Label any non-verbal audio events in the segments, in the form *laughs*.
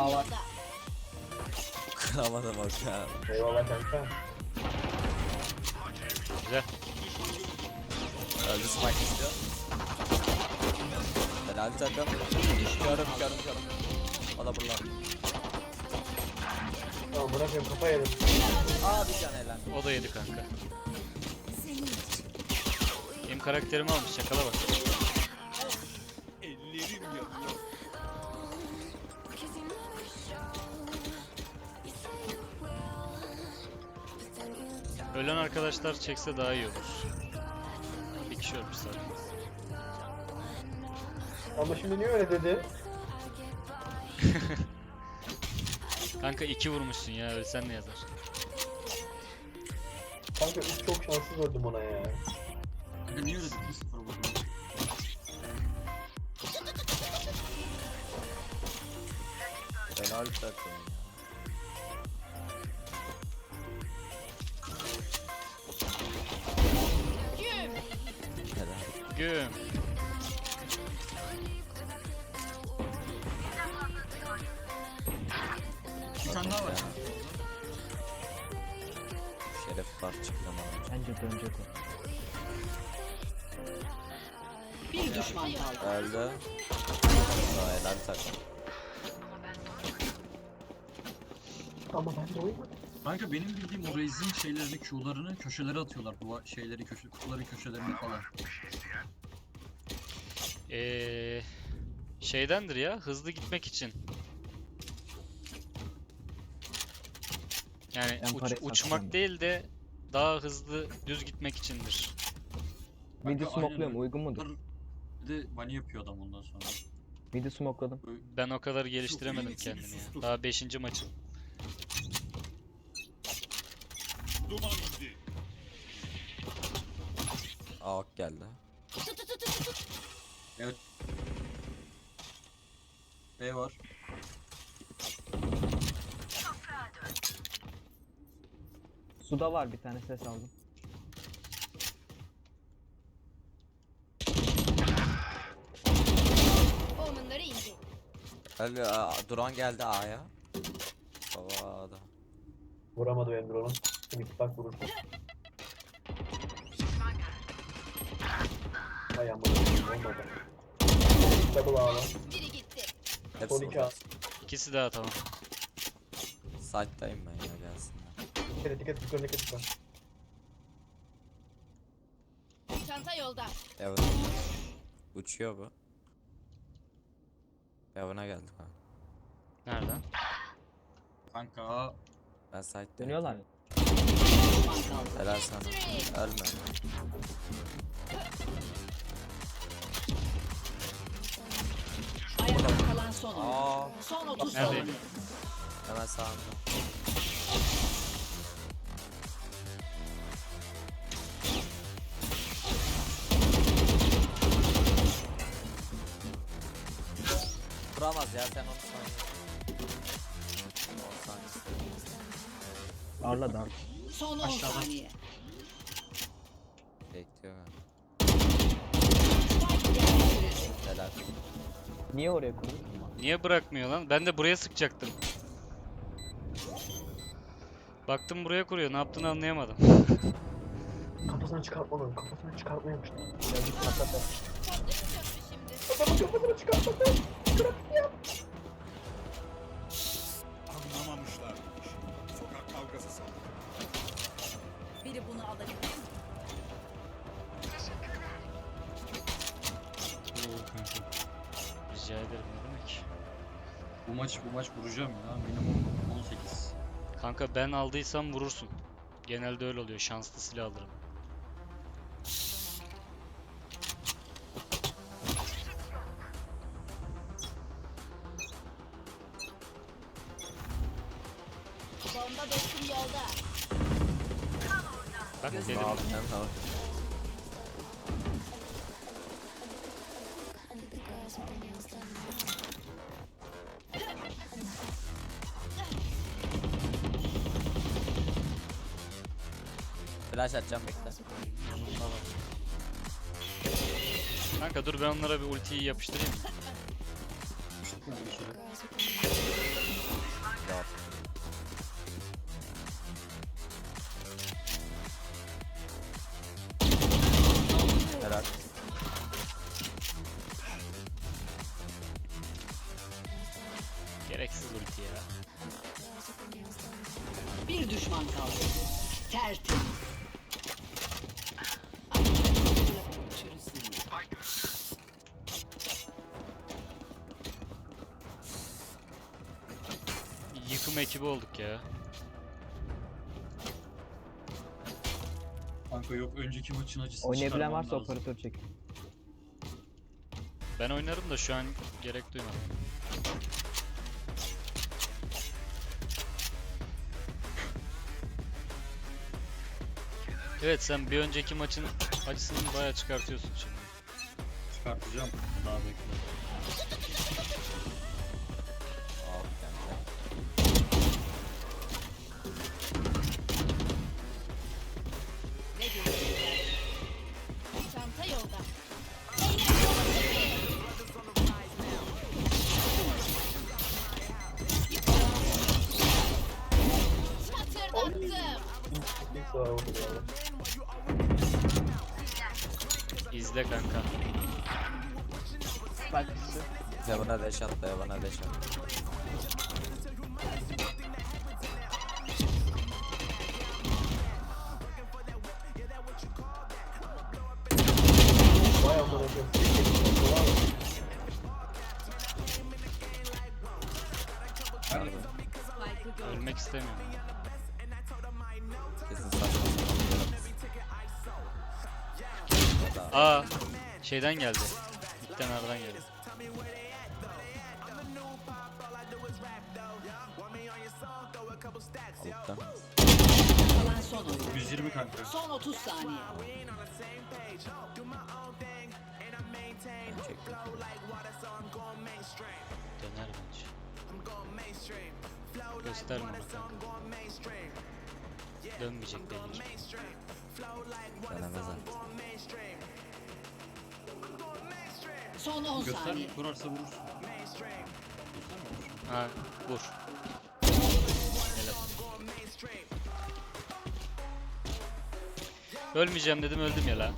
A var. Kıramadım bak ya. Eyvallah kanka. Güzel. Öldü spike istiyor. Helal takım. Görüm görüm görüm. O da buralar. Tamam bırakıyorum kafa yedim. Aa bir can helal. O da yedi kanka. Benim karakterimi almış çakala bak. Ölen arkadaşlar çekse daha iyi olur. Bir kişi ölmüş zaten. Ama şimdi niye öyle dedi? *laughs* Kanka iki vurmuşsun ya ölsen ne yazar? Kanka üç çok şanssız öldüm ona ya. Kanka niye öyle dedin? Sıfır vurdum. Helal takım. Güm. Bir tane daha var. Şeref var çıkamadım. Bence dönecek o. Bir düşman kaldı. Öldü. Aa, helal takım. Ama ben de oyun Kanka benim bildiğim o Raze'in şeylerini, Q'larını köşelere atıyorlar. Bu şeyleri, köşe, kutuların köşelerine falan. Ee, şeydendir ya hızlı gitmek için. Yani Ben uç- parayı uçmak değil de daha hızlı düz gitmek içindir. Midi Kanka, smokluyorum uygun mudur? Bir de bunny yapıyor adam ondan sonra. Midi smokladım. Böyle Ben o kadar geliştiremedim kendimi ya. Daha 5. maçım. Aa ok geldi. Evet. B var. Suda var bir tane ses aldım. Omenları indi. Öldü. Aa, Duran geldi A'ya. Havada. Vuramadı benim drone'um. Şimdi bak vurursun. Hay amma olmadı. Double A'la. Biri gitti. Hepsi Son iki burada. A. İkisi daha tamam. Side'dayım ben ya gelsinler. Dikkat et dikkat et dikkat et. bak. Çanta yolda. Evan. Uçuyor bu. Evan'a geldi ha. Nereden? Kanka Ben side'dayım. Dönüyorlar. Helal sana. Ölme. Son 30 Neredeyim? saniye. hemen sağında. Vuramaz ya sen onu saniye. On saniye. Arla da. Son 10 saniye. Bekliyor ben. Helal. Niye oraya kurdun? Niye bırakmıyor lan? Ben de buraya sıkacaktım. Baktım buraya kuruyor. Ne yaptığını anlayamadım. *laughs* Kafasını çıkartmadım. Kafasını çıkartmayamıştım. Ya git patlat. Adamın kafasını çıkartmadım. Anlamamışlar. Sokak kavgası sandım. Biri bunu alabilir. Rica ederim. Bu maç bu maç vuracağım ya. Minimum 18. Kanka ben aldıysam vurursun. Genelde öyle oluyor. Şanslı silah alırım. Bomba dostum yolda. Bak dedim. Aldım Flash atacağım bekle. Yanımda var. Kanka dur ben onlara bir ultiyi yapıştırayım. Helal. Gereksiz ulti ya. Bir düşman kaldı. Tertemiz. Yıkım ekibi olduk ya. Kanka yok önceki maçın acısını Oynayabilen çıkarmam varsa lazım. operatör çek. Ben oynarım da şu an gerek duymadım. Evet sen bir önceki maçın acısını bayağı çıkartıyorsun şimdi. Çıkartacağım. Daha bekle. İzle kanka. Bak işte. Yavana deş at, yavana deş at. Ölmek istemiyorum. Kesin saçma Aa şeyden geldi. Midden aradan geldi. Oyun. 120 kanka. Son 30 saniye. Çektim. Döner bence. Gösterme ona kanka. Dönmeyecek ki. Denemez artık. Son 10 Göster saniye. kurarsa vurursun. Ha vur. Helal. Ölmeyeceğim dedim öldüm ya la.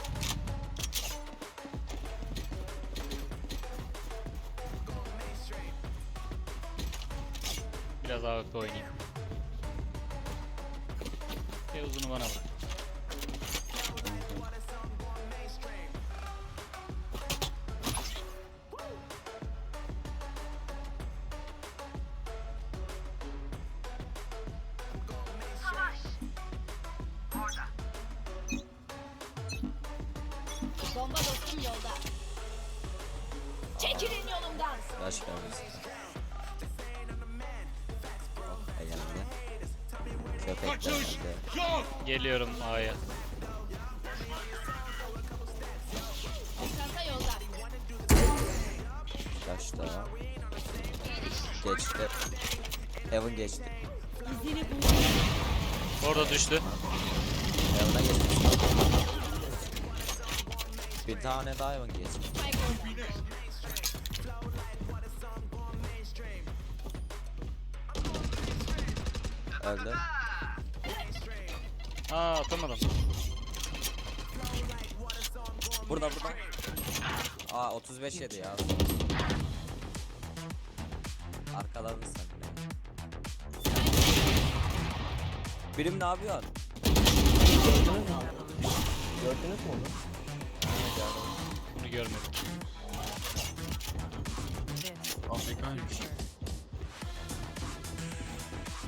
Biraz AWP oynayayım. Ve uzunu bana bırak. Bomba dostum yolda. Çekilin yolumdan. Yaş gelmesin. Kaçış yok. Geliyorum A'ya. Çanta yolda. Yaş da. Geçti. Evan geçti. Orada düştü. Evan'a geçti. Bir tane daha Evan geçti. Öldü. Aa atamadım. Burada burada. Aa 35 yedi ya. Arkaladın sen. Birim ne yapıyor? Gördünüz mü onu? Bunu görmedim. AFK'ymış.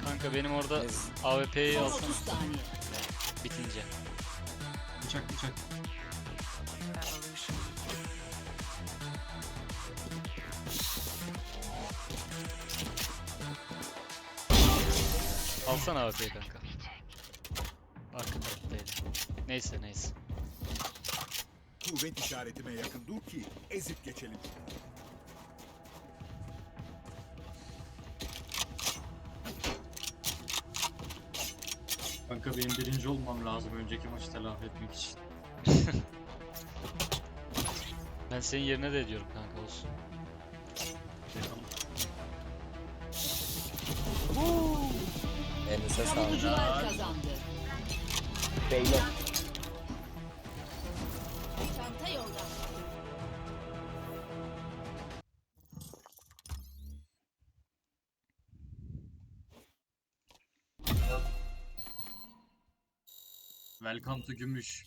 Kanka benim orada. AWP'yi alsana 30 saniye. Bitince. Bıçak bıçak. Alsana AWP'yi kanka. Arka taraftaydı. Neyse neyse. Kuvvet işaretime yakın dur ki ezip geçelim. Kanka benim birinci olmam lazım önceki maçı telafi etmek için. *laughs* Ben senin yerine de ediyorum kanka olsun. Bakalım. Elinize sağlık. Savunucular kazandı. Beyler. Welcome to Gümüş.